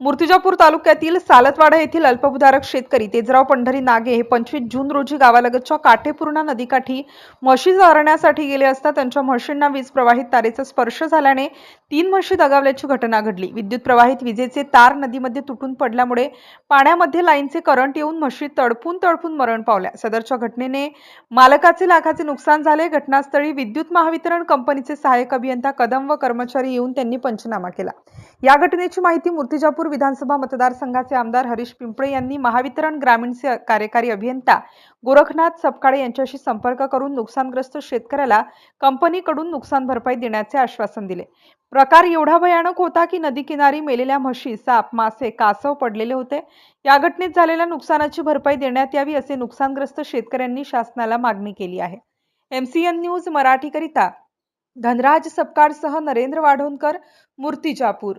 Murtijapur तालुक्यातील सालतवाडा येथील अल्पभूधारक शेतकरी तेजराव पंढरी नागे हे पंचवीस जून रोजी गावालगतच्या काठेपूर्णा नदीकाठी म्हशी चारण्यासाठी गेले असता त्यांच्या म्हशींना वीज प्रवाहित तारेचा स्पर्श झाल्याने तीन म्हशी दगावल्याची घटना घडली. विद्युत प्रवाहित विजेचे तार नदीमध्ये तुटून पडल्यामुळे पाण्यामध्ये लाईनचे करंट येऊन म्हशी तडपून तडपून मरण पावल्या. सदरच्या घटनेने मालकाचे लाखाचे नुकसान झाले. घटनास्थळी विद्युत महावितरण कंपनीचे सहाय्यक अभियंता कदम व कर्मचारी येऊन त्यांनी पंचनामा केला. या घटनेची माहिती मूर्तिजापूर विधानसभा मतदारसंघाचे आमदार हरीश पिंपळे यांनी महावितरण ग्रामीणचे कार्यकारी अभियंता गोरखनाथ सपकाळे यांच्याशी संपर्क करून नुकसानग्रस्त शेतकऱ्याला कंपनीकडून नुकसान भरपाई देण्याचे आश्वासन दिले. प्रकार एवढा भयानक होता की नदी किनारी मेलेल्या म्हशी साप मासे कासव पडलेले होते. या घटनेत झालेल्या नुकसानाची भरपाई देण्यात यावी असे नुकसानग्रस्त शेतकऱ्यांनी शासनाला मागणी केली आहे. एमसीएन न्यूज मराठीकरिता धनराज सपकाळसह नरेंद्र वाढोणकर मूर्तिजापूर.